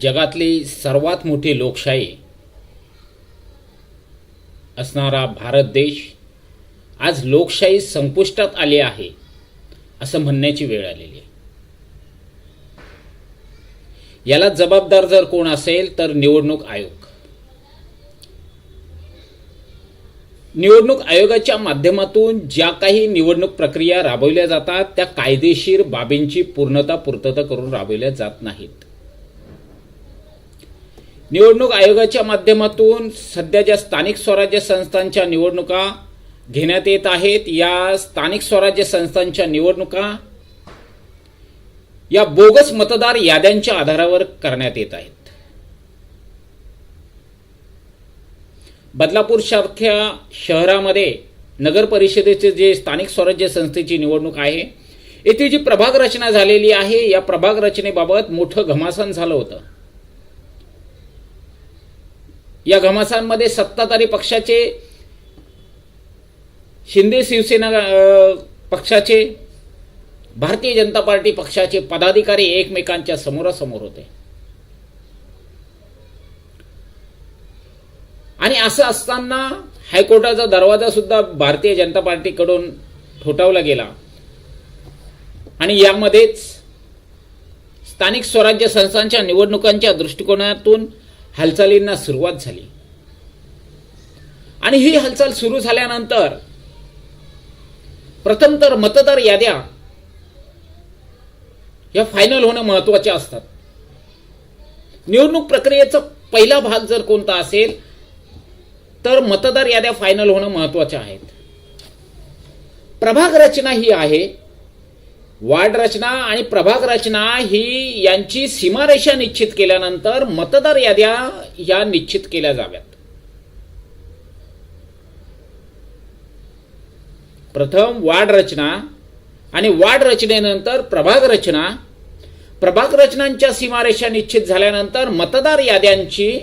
जगातली सर्वात मोठी लोकशाही असणारा भारत देश आज लोकशाही संपुष्टात आली आहे असं म्हणण्याची वेळ आलेली आहे. याला जबाबदार जर कोण असेल तर निवडणूक आयोग. निवडणूक आयोगाच्या माध्यमातून ज्या काही निवडणूक प्रक्रिया राबवल्या जातात त्या कायदेशीर बाबींची पूर्णता पूर्तता करून राबवल्या जात नाहीत. निवडणूक आयोगाच्या माध्यमातून सध्या ज्या स्थानिक स्वराज्य संस्थांच्या निवडणुका घेण्यात येत आहेत या स्थानिक स्वराज्य संस्थांच्या निवडणुका या बोगस मतदार याद्यांच्या आधारावर करण्यात येत आहेत. बदलापूर सारख्या शहरामध्ये नगर परिषदेचे जे स्थानिक स्वराज्य संस्थेची निवडणूक आहे येथे जी प्रभाग रचना झालेली आहे या प्रभाग रचनेबाबत मोठं घमासान झालं होतं. या घमासांमध्ये सत्ताधारी पक्षाचे शिंदे शिवसेना पक्षाचे भारतीय जनता पार्टी पक्षाचे पदाधिकारी एकमेकांच्या समोरासमोर होते. आणि असं असताना हायकोर्टाचा दरवाजा सुद्धा भारतीय जनता पार्टीकडून ठोठावला गेला. आणि यामध्येच स्थानिक स्वराज्य संस्थांच्या निवडणुकांच्या दृष्टिकोनातून हालचालींना सुरुवात झाली. आणि ही हालचाल सुरू झाल्यानंतर प्रथम तर मतदार याद्या या फायनल होणं महत्त्वाच्या असतात. निवडणूक प्रक्रियेचा पहिला भाग जर कोणता असेल तर मतदार याद्या फायनल होणं महत्त्वाच्या आहेत. प्रभाग रचना ही आहे. वार्ड रचना आणि प्रभाग रचना ही यांची सीमारेषा निश्चित केल्यानंतर मतदार याद्या या निश्चित केल्या जाव्यात. प्रथम वार्ड रचना आणि वार्ड रचनेनंतर प्रभाग रचना. प्रभाग रचनांच्या सीमारेषा निश्चित झाल्यानंतर मतदार याद्यांची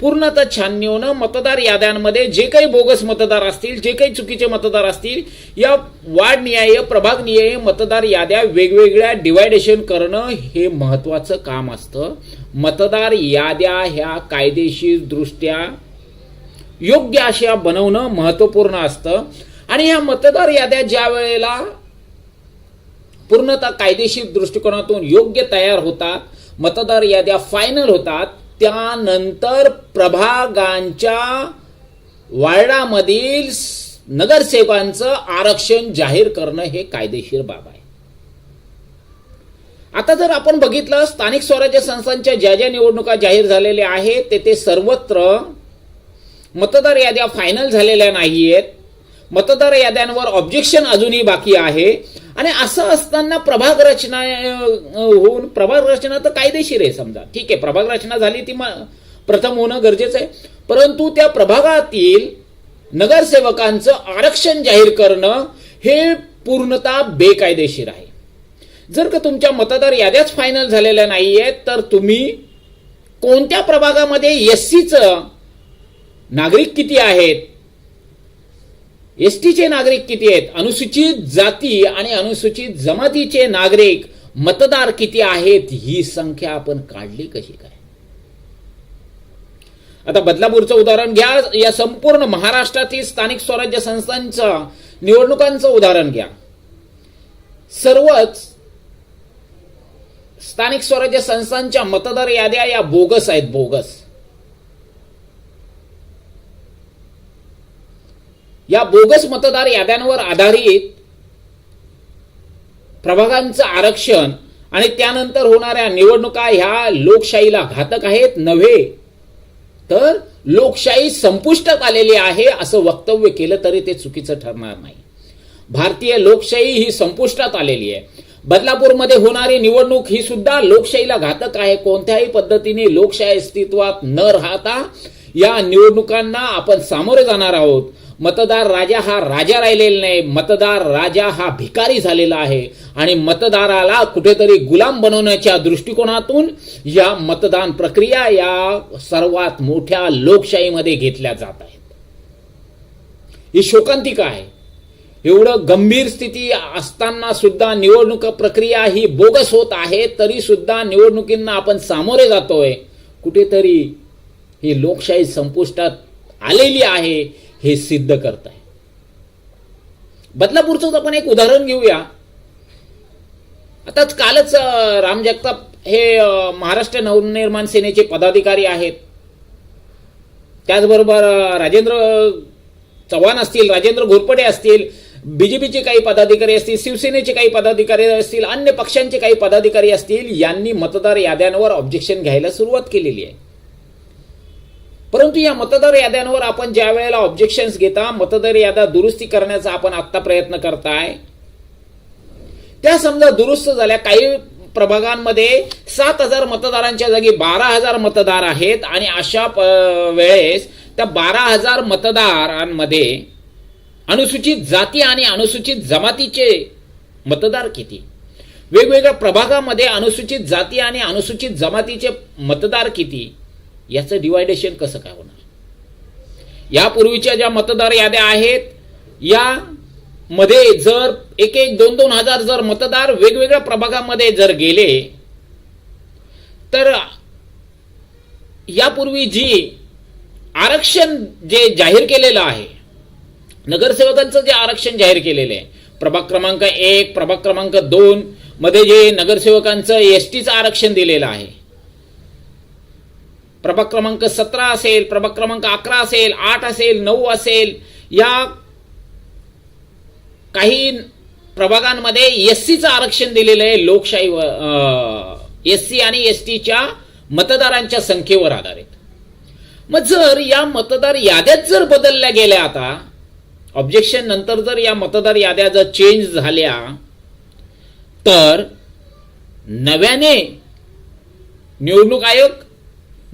पूर्णतः छान होणं मतदार याद्यांमध्ये जे काही बोगस मतदार असतील जे काही चुकीचे मतदार असतील या वार्ड न्याय प्रभाग न्याय मतदार याद्या वेगवेगळ्या डिवायडेशन करणं हे महत्वाचं काम असतं. मतदार याद्या ह्या कायदेशीर दृष्ट्या योग्य अशा बनवणं महत्त्वपूर्ण असतं. आणि ह्या मतदार याद्या ज्या वेळेला पूर्णतः कायदेशीर दृष्टिकोनातून योग्य तयार होतात मतदार याद्या फायनल होतात त्यानंतर प्रभागांच्या वार्डामधील नगरसेवकांचं आरक्षण जाहीर करणं हे कायदेशीर बाब आहे. आता जर आपण बघितलं स्थानिक स्वराज्य संस्थांच्या ज्या ज्या निवडणुका जाहीर झालेल्या आहेत तेथे सर्वत्र मतदार याद्या फायनल झालेल्या नाहीयेत. मतदार याद्यांवर ऑब्जेक्शन अजूनही बाकी आहे. आणि असं असताना प्रभाग रचना होऊन प्रभाग रचना तर कायदेशीर आहे समजा. ठीक आहे प्रभाग रचना झाली ती प्रथम होणं गरजेचं आहे. परंतु त्या प्रभागातील नगरसेवकांचं आरक्षण जाहीर करणं हे पूर्णतः बेकायदेशीर आहे. जर का तुमच्या मतदार याद्याच फायनल झालेल्या नाही आहेत तर तुम्ही कोणत्या प्रभागामध्ये एस सीचं नागरिक किती आहेत एस टीचे नागरिक किती आहेत? अनुसूचित जाती आणि अनुसूचित जमातीचे नागरिक मतदार किती आहेत? ही संख्या आपण काढली कशी काय? आता बदलापूरचं उदाहरण घ्या. या संपूर्ण महाराष्ट्रातील स्थानिक स्वराज्य संस्थांचं निवडणुकांचं उदाहरण घ्या. सर्वच स्थानिक स्वराज्य संस्थांच्या मतदार याद्या या बोगस आहेत बोगस. या बोगस मतदार याद्यांवर आधारित प्रभागांचं आरक्षण आणि त्यानंतर होणाऱ्या निवडणुका ह्या लोकशाहीला घातक आहेत नव्हे? तर लोकशाही संपुष्टात आलेली आहे असं वक्तव्य केलं तरी ते चुकीचं ठरणार नाही. भारतीय लोकशाही ही संपुष्टात आलेली आहे. बदलापूरमध्ये होणारी निवडणूक ही सुद्धा लोकशाहीला घातक आहे. कोणत्याही पद्धतीने लोकशाही अस्तित्वात न राहता या निवडणुकांना आपण सामोरे जाणार आहोत. मतदार राजा हा राजा राहिलेला नाही मतदार राजा हा भिकारी झालेला आहे. आणि मतदाराला कुठेतरी गुलाम बनवण्याच्या दृष्टिकोनातून या मतदान प्रक्रिया या सर्वात मोठ्या लोकशाहीमध्ये घेतल्या जात आहेत. ही शोकांतिका आहे एवढं गंभीर स्थिती असताना सुद्धा निवडणूक प्रक्रिया ही बोगस होत आहे तरी सुद्धा निवडणुकींना आपण सामोरे जातोय. कुठेतरी ही लोकशाही संपुष्टात आलेली आहे. हे सिद्ध करत आहे बदलापूरचंच आपण एक उदाहरण घेऊया. आताच कालच राम जगताप हे महाराष्ट्र नवनिर्माण सेनेचे पदाधिकारी आहेत. त्याचबरोबर राजेंद्र चव्हाण असतील राजेंद्र घोरपडे असतील बीजेपीचे काही पदाधिकारी असतील शिवसेनेचे काही पदाधिकारी असतील अन्य पक्षांचे काही पदाधिकारी असतील यांनी मतदार याद्यांवर ऑब्जेक्शन घ्यायला सुरुवात केलेली आहे. परंतु या मतदार याद्यांवर आपण ज्या वेळेला ऑब्जेक्शन्स घेता मतदार याद्या दुरुस्ती करण्याचा आपण आत्ता प्रयत्न करताय. त्या समजा दुरुस्त झाल्या काही प्रभागांमध्ये सात हजार मतदारांच्या जागी बारा हजार मतदार आहेत आणि अशा वेळेस त्या बारा हजार मतदारांमध्ये अनुसूचित जाती आणि अनुसूचित जमातीचे मतदार किती? वेगवेगळ्या प्रभागामध्ये अनुसूचित जाती आणि अनुसूचित जमातीचे मतदार किती? याचं डिवायडेशन कसं काय होणार? यापूर्वीच्या ज्या मतदार याद्या आहेत या मध्ये जर एक एक दोन दोन हजार जर मतदार वेगवेगळ्या प्रभागामध्ये जर गेले तर यापूर्वी जी आरक्षण जे जाहीर केलेलं आहे नगरसेवकांचं जे आरक्षण जाहीर केलेलं आहे प्रभाग क्रमांक एक प्रभाग क्रमांक दोन मध्ये जे नगरसेवकांचं एस टीचं आरक्षण दिलेलं आहे प्रभाग क्रमांक सतरा असेल प्रभाग क्रमांक अकरा असेल आठ असेल नऊ असेल या काही प्रभागांमध्ये एस सीचं आरक्षण दिलेलं आहे लोकशाही एस सी आणि एस टीच्या मतदारांच्या संख्येवर आधारित. मग जर या मतदार याद्यात जर बदलल्या गेल्या आता ऑब्जेक्शन नंतर जर या मतदार याद्या जर चेंज झाल्या तर नव्याने निवडणूक आयोग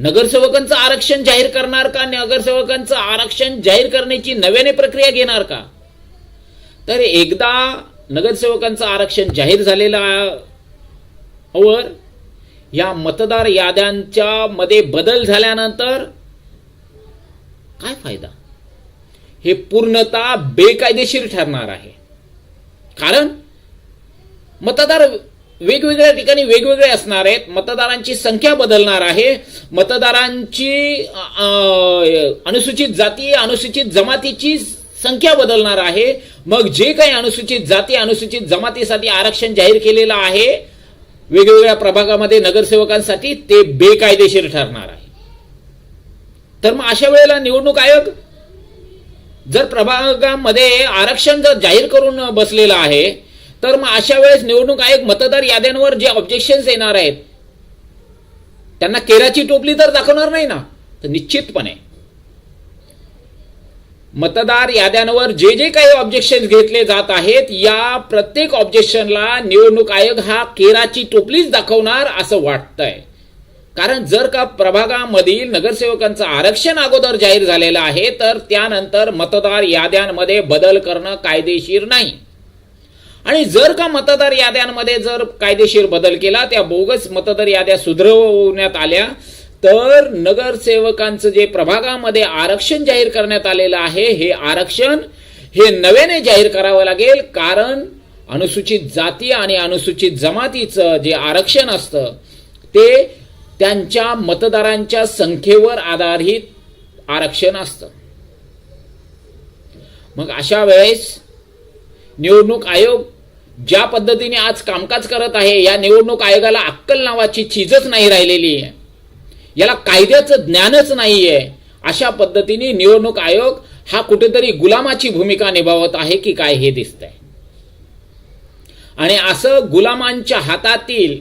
नगरसेवकांचं आरक्षण जाहीर करणार का? नगरसेवकांचं आरक्षण जाहीर करण्याची नव्याने प्रक्रिया घेणार का? तर एकदा नगरसेवकांचं आरक्षण जाहीर झालेलं वर या मतदार याद्यांच्या मध्ये बदल झाल्यानंतर काय फायदा? हे पूर्णतः बेकायदेशीर ठरणार आहे. कारण मतदार वेगवेगळ्या ठिकाणी वेगवेगळे असणार आहेत. मतदारांची संख्या बदलणार आहे. मतदारांची अनुसूचित जाती अनुसूचित जमातीची संख्या बदलणार आहे. मग जे काही अनुसूचित जाती अनुसूचित जमातीसाठी आरक्षण जाहीर केलेलं आहे वेगवेगळ्या प्रभागामध्ये नगरसेवकांसाठी ते बेकायदेशीर ठरणार आहे. तर मग अशा वेळेला निवडणूक आयोग जर प्रभागामध्ये आरक्षण जर जाहीर करून बसलेलं आहे तर मग अशा वेळेस निवडणूक आयोग मतदार याद्यांवर जे ऑब्जेक्शन्स येणार आहेत त्यांना केराची टोपली तर दाखवणार नाही ना? तर निश्चितपणे. मतदार याद्यांवर जे जे काही ऑब्जेक्शन घेतले जात आहेत या प्रत्येक ऑब्जेक्शनला निवडणूक आयोग हा केराची टोपलीच दाखवणार असं वाटतंय. कारण जर का प्रभागामधील नगरसेवकांचं आरक्षण अगोदर जाहीर झालेलं आहे तर त्यानंतर मतदार याद्यांमध्ये बदल करणं कायदेशीर नाही. आणि जर का मतदार याद्यांमध्ये जर कायदेशीर बदल केला त्या बोगस मतदार याद्या सुधरवण्यात आल्या तर नगरसेवकांचं जे प्रभागामध्ये आरक्षण जाहीर करण्यात आलेलं आहे हे आरक्षण हे नव्याने जाहीर करावं लागेल कारण अनुसूचित जाती आणि अनुसूचित जमातीचं जे आरक्षण असतं ते त्यांच्या मतदारांच्या संख्येवर आधारित आरक्षण असतं. मग अशा वेळेस निवडणूक आयोग ज्या पद्धतीने आज कामकाज करत आहे या निवडणूक आयोगाला अक्कल नावाची चीजच नाही राहिलेली आहे. याला कायद्याचं ज्ञानच नाहीये. अशा पद्धतीने निवडणूक आयोग हा कुठेतरी गुलामाची भूमिका निभावत आहे की काय हे दिसतंय. आणि असं गुलामांच्या हातातील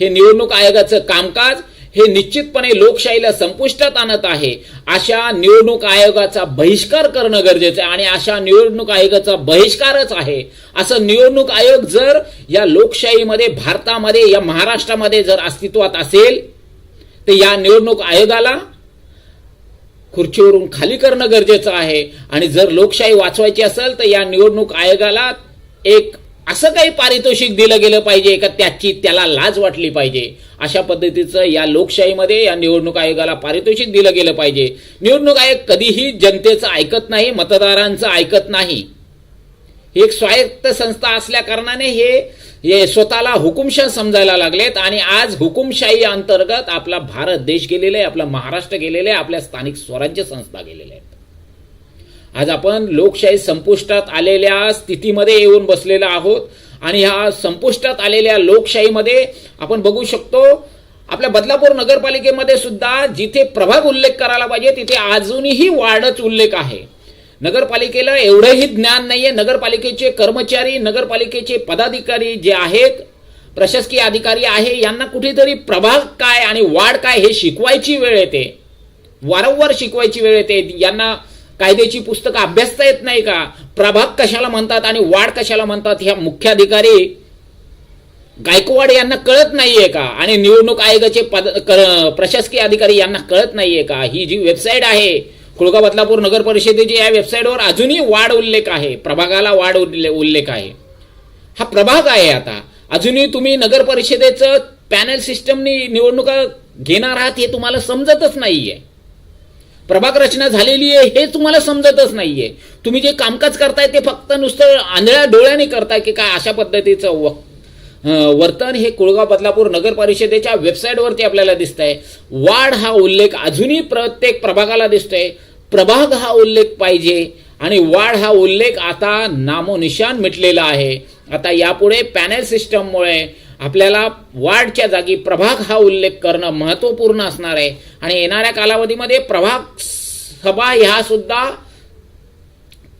हे निवडणूक आयोगाचं कामकाज हे निश्चितपणे लोकशाहीला संपुष्टात आणत आहे. अशा निवडणूक आयोगाचा बहिष्कार करणं गरजेचं आहे आणि अशा निवडणूक आयोगाचा बहिष्कारच आहे. असं निवडणूक आयोग जर या लोकशाहीमध्ये भारतामध्ये या महाराष्ट्रामध्ये जर अस्तित्वात असेल तर या निवडणूक आयोगाला खुर्चीवरून खाली करणं गरजेचं आहे. आणि जर लोकशाही वाचवायची असेल तर या निवडणूक आयोगाला एक असं काही पारितोषिक दिलं गेलं पाहिजे का त्याची त्याला लाज वाटली पाहिजे. अशा पद्धतीचं या लोकशाहीमध्ये या निवडणूक आयोगाला पारितोषिक दिलं गेलं पाहिजे. निवडणूक आयोग कधीही जनतेचं ऐकत नाही मतदारांचं ऐकत नाही. ही एक स्वायत्त संस्था असल्या कारणाने हे हे स्वतःला हुकुमशाह समजायला लागलेत आणि आज हुकुमशाही अंतर्गत आपला भारत देश गेलेला आहे आपला महाराष्ट्र गेलेला आहे आपल्या स्थानिक स्वराज्य संस्था गेलेल्या आहेत. आज आपण लोकशाही संपुष्टात आलेल्या स्थितीमध्ये येऊन बसलेलो आहोत. आणि ह्या संपुष्टात आलेल्या लोकशाहीमध्ये आपण बघू शकतो आपल्या बदलापूर नगरपालिकेमध्ये सुद्धा जिथे प्रभाग उल्लेख करायला पाहिजे तिथे अजूनही वाढच उल्लेख आहे. नगरपालिकेला एवढंही ज्ञान नाही आहे नगरपालिकेचे कर्मचारी नगरपालिकेचे पदाधिकारी जे आहेत प्रशासकीय अधिकारी आहे यांना कुठेतरी प्रभाग काय आणि वाढ काय हे शिकवायची वेळ येते. वारंवार शिकवायची वेळ येते. यांना कायद्याची पुस्तकं अभ्यासता येत नाही का? प्रभाग कशाला म्हणतात आणि वाढ कशाला म्हणतात ह्या मुख्याधिकारी? गायकवाड यांना कळत नाहीये का? आणि निवडणूक आयोगाचे पद प्रशासकीय अधिकारी यांना कळत नाहीये का? ही जी वेबसाईट आहे कुळगा बदलापूर नगर परिषदेची या वेबसाईटवर अजूनही वाढ उल्लेख आहे. प्रभागाला वाढ उल्ले- उल्लेख आहे. हा प्रभाग आहे आता. अजूनही तुम्ही नगर परिषदेचं पॅनल सिस्टमनी निवडणुका घेणार आहात हे तुम्हाला समजतच नाहीये. प्रभाग रचना झालेली आहे हे तुम्हाला समजतच नाहीये. तुम्ही जे कामकाज करताय ते फक्त नुसतं आंधळ्या डोळ्याने करताय की काय अशा पद्धतीचं व- वर्तन हे कुळगाव बदलापूर नगर परिषदेच्या वेबसाईटवरती आपल्याला दिसतंय. वाढ हा उल्लेख अजूनही प्रत्येक प्रभागाला दिसतोय. प्रभाग हा उल्लेख पाहिजे आणि वाढ हा उल्लेख आता नामोनिशान मिटलेला आहे. आता यापुढे पॅनल सिस्टममुळे आपल्याला वाढच्या जागी प्रभाग हा उल्लेख करणं महत्त्वपूर्ण असणार आहे. आणि येणाऱ्या कालावधीमध्ये प्रभाग सभा ह्या सुद्धा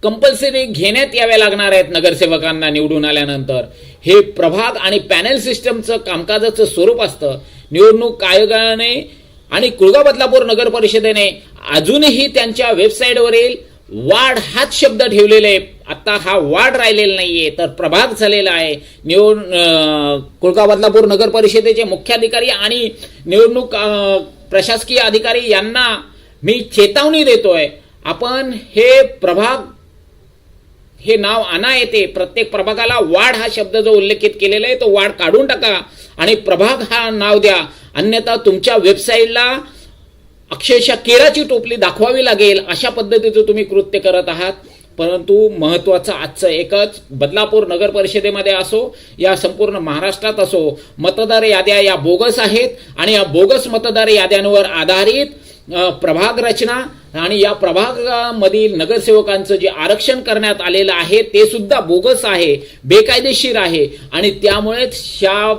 कंपल्सरी घेण्यात याव्या लागणार आहेत नगरसेवकांना निवडून आल्यानंतर. हे प्रभाग आणि पॅनल सिस्टमचं कामकाजाचं स्वरूप असतं. निवडणूक आयोगाने आणि कुळगा बदलापूर नगर परिषदेने अजूनही त्यांच्या वेबसाईटवरील वाढ हाच शब्द ठेवलेले आत्ता हा वाढ राहिलेला नाही आहे तर प्रभाग झालेला आहे. निवड कुळका कुळगा बदलापूर नगर परिषदेचे मुख्याधिकारी आणि निवडणूक प्रशासकीय अधिकारी यांना मी चेतावणी देतोय. आपण हे प्रभाग हे नाव आणा येते. प्रत्येक प्रभागाला वाढ हा शब्द जो उल्लेखित केलेला आहे तो वाढ काढून टाका. आणि प्रभाग हा नाव द्या. अन्यथा तुमच्या वेबसाईटला अक्षरशः केराची टोपली दाखवावी लागेल अशा पद्धतीचं तुम्ही कृत्य करत आहात. परंतु महत्त्वाचं आजचं एकच बदलापूर नगर परिषदेमध्ये असो या संपूर्ण महाराष्ट्रात असो मतदार याद्या या बोगस आहेत आणि या बोगस मतदार याद्यांवर आधारित प्रभाग रचना आणि या प्रभागामधील नगरसेवकांचं जे आरक्षण करण्यात आलेलं आहे ते सुद्धा बोगस आहे बेकायदेशीर आहे आणि त्यामुळेच ह्या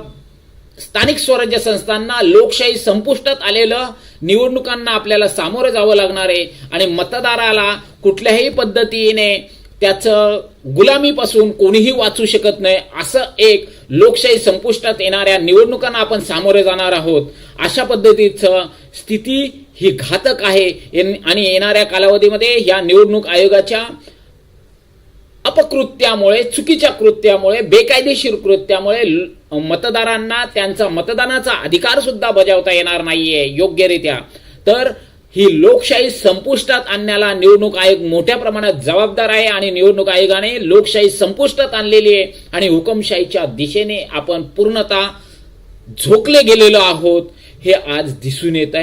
स्थानिक स्वराज्य संस्थांना लोकशाही संपुष्टात आलेलं निवडणुकांना आपल्याला सामोरं जावं लागणार आहे. आणि मतदाराला कुठल्याही पद्धतीने त्याचं गुलामीपासून कोणीही वाचू शकत नाही. असं एक लोकशाही संपुष्टात येणाऱ्या निवडणुकांना आपण सामोरे जाणार आहोत. अशा पद्धतीचं स्थिती ही घातक आहे. आणि येणाऱ्या कालावधीमध्ये या निवडणूक आयोगाच्या अपकृत्यामुळे चुकीच्या कृत्यामुळे बेकायदेशीर कृत्यामुळे मतदारांना त्यांचा मतदानाचा अधिकार सुद्धा बजावता येणार नाहीये योग्यरित्या. तर ही लोकशाही संपुष्टात आणण्याला निवडणूक आयोग मोठ्या प्रमाणात जबाबदार आहे आणि निवडणूक आयोगाने लोकशाही संपुष्टात आणलेली आहे आणि हुकमशाहीच्या दिशेने आपण पूर्णतः झोकले गेलेलो आहोत हे आज दिसून येत आहे.